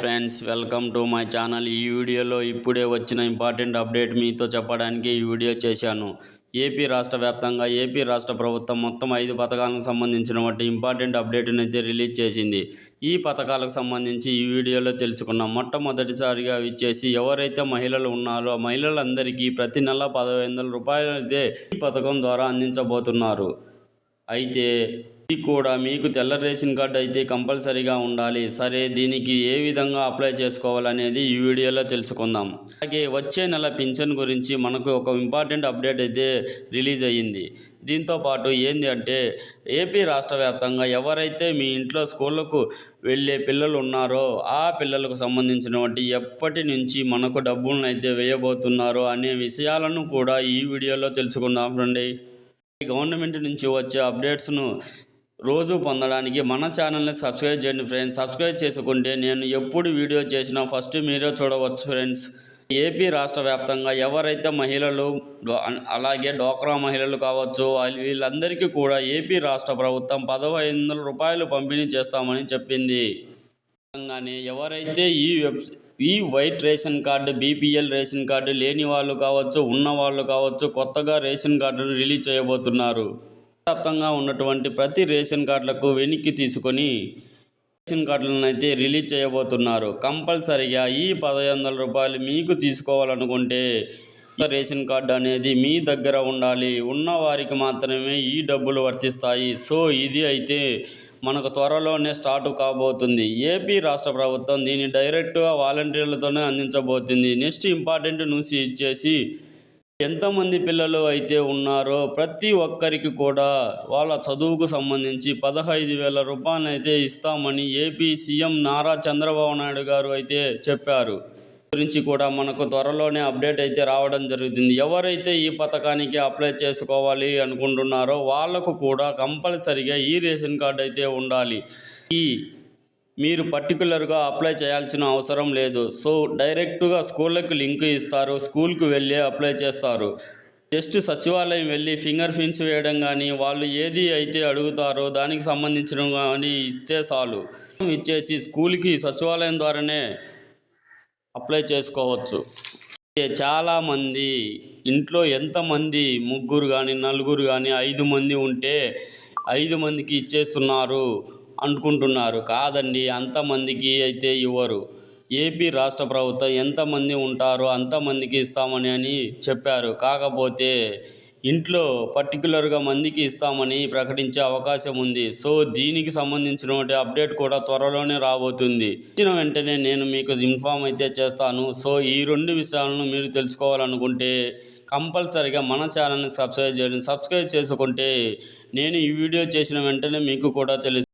Friends welcome to my channel. ఈ వీడియోలో ఇప్పుడే వచ్చిన ఇంపార్టెంట్ అప్డేట్ మీతో చెప్పడానికి ఈ వీడియో చేశాను. ఏపీ రాష్ట్ర వ్యాప్తంగా ఏపీ రాష్ట్ర ప్రభుత్వం మొత్తం ఐదు పథకాలకు సంబంధించిన వంటి ఇంపార్టెంట్ అప్డేట్ని అయితే రిలీజ్ చేసింది. ఈ పథకాలకు సంబంధించి ఈ వీడియోలో తెలుసుకున్నాం. మొట్టమొదటిసారిగా ఇచ్చేసి ఎవరైతే మహిళలు ఉన్నారో మహిళలందరికీ ప్రతి నెల పదహైదు వందల రూపాయలు అయితే ఈ పథకం ద్వారా అందించబోతున్నారు. అయితే ఇది కూడా మీకు తెల్ల రేషన్ కార్డు అయితే కంపల్సరీగా ఉండాలి. సరే దీనికి ఏ విధంగా అప్లై చేసుకోవాలనేది ఈ వీడియోలో తెలుసుకుందాం. అలాగే వచ్చే నెల పింఛన్ గురించి మనకు ఒక ఇంపార్టెంట్ అప్డేట్ అయితే రిలీజ్ అయ్యింది. దీంతో పాటు ఏంది అంటే ఏపీ రాష్ట్ర వ్యాప్తంగా ఎవరైతే మీ ఇంట్లో స్కూళ్ళకు వెళ్ళే పిల్లలు ఉన్నారో ఆ పిల్లలకు సంబంధించినటువంటి ఎప్పటి నుంచి మనకు డబ్బులను అయితే వేయబోతున్నారో అనే విషయాలను కూడా ఈ వీడియోలో తెలుసుకుందాం రండి. గవర్నమెంట్ నుంచి వచ్చే అప్డేట్స్ను రోజు పొందడానికి మన ఛానల్ని సబ్స్క్రైబ్ చేయండి ఫ్రెండ్స్. సబ్స్క్రైబ్ చేసుకుంటే నేను ఎప్పుడు వీడియో చేసినా ఫస్ట్ మీరే చూడవచ్చు ఫ్రెండ్స్. ఏపీ రాష్ట్ర వ్యాప్తంగా ఎవరైతే మహిళలు అలాగే డోక్రా మహిళలు కావచ్చు వీళ్ళందరికీ కూడా ఏపీ రాష్ట్ర ప్రభుత్వం పదహైదు వందల రూపాయలు పంపిణీ చేస్తామని చెప్పింది. ఎవరైతే ఈ వెబ్ ఈ white ration card BPL ration card లేని వాళ్ళు కావచ్చు ఉన్నవాళ్ళు కావచ్చు కొత్తగా రేషన్ కార్డును రిలీజ్ చేయబోతున్నారు. వ్యాప్తంగా ఉన్నటువంటి ప్రతి రేషన్ కార్డులకు వెనక్కి తీసుకొని రేషన్ కార్డులను అయితే రిలీజ్ చేయబోతున్నారు. కంపల్సరిగా ఈ పదహైదు వందల రూపాయలు మీకు తీసుకోవాలనుకుంటే రేషన్ కార్డు అనేది మీ దగ్గర ఉండాలి. ఉన్నవారికి మాత్రమే ఈ డబ్బులు వర్తిస్తాయి. సో ఇది అయితే మనకు త్వరలోనే స్టార్ట్ కాబోతుంది. ఏపీ రాష్ట్ర ప్రభుత్వం దీన్ని డైరెక్ట్గా వాలంటీర్లతోనే అందించబోతుంది. నెక్స్ట్ ఇంపార్టెంట్ న్యూస్ ఇచ్చేసి ఎంతమంది పిల్లలు అయితే ఉన్నారో ప్రతి ఒక్కరికి కూడా వాళ్ళ చదువుకు సంబంధించి పదహైదు వేల రూపాయలు అయితే ఇస్తామని ఏపీ సీఎం నారా చంద్రబాబు నాయుడు గారు అయితే చెప్పారు. గురించి కూడా మనకు త్వరలోనే అప్డేట్ అయితే రావడం జరుగుతుంది. ఎవరైతే ఈ పథకానికి అప్లై చేసుకోవాలి అనుకుంటున్నారో వాళ్ళకు కూడా కంపల్సరిగా ఈ రేషన్ కార్డు అయితే ఉండాలి. ఈ మీరు పర్టికులర్గా అప్లై చేయాల్సిన అవసరం లేదు. సో డైరెక్ట్గా స్కూళ్ళకి లింక్ ఇస్తారు. స్కూల్కి వెళ్ళి అప్లై చేస్తారు. జస్ట్ సచివాలయం వెళ్ళి ఫింగర్ ప్రింట్స్ వేయడం కానీ వాళ్ళు ఏది అయితే అడుగుతారో దానికి సంబంధించిన కానీ ఇస్తే చాలు. ఇచ్చేసి స్కూల్కి సచివాలయం ద్వారానే అప్లై చేసుకోవచ్చు. చాలామంది ఇంట్లో ఎంతమంది ముగ్గురు కానీ నలుగురు కానీ ఐదు మంది ఉంటే ఐదు మందికి ఇచ్చేస్తున్నారు అనుకుంటున్నారు. కాదండి అంతమందికి అయితే ఇవ్వరు. ఏపీ రాష్ట్ర ప్రభుత్వం ఎంతమంది ఉంటారో అంతమందికి ఇస్తామని అని చెప్పారు. కాకపోతే ఇంట్లో పర్టికులర్గా మందికి ఇస్తామని ప్రకటించే అవకాశం ఉంది. సో దీనికి సంబంధించినటువంటి అప్డేట్ కూడా త్వరలోనే రాబోతుంది. ఇచ్చిన వెంటనే నేను మీకు ఇన్ఫామ్ అయితే చేస్తాను. సో ఈ రెండు విషయాలను మీరు తెలుసుకోవాలనుకుంటే కంపల్సరిగా మన ఛానల్ని సబ్స్క్రైబ్ చేయండి. సబ్స్క్రైబ్ చేసుకుంటే నేను ఈ వీడియో చేసిన వెంటనే మీకు కూడా తెలుసు.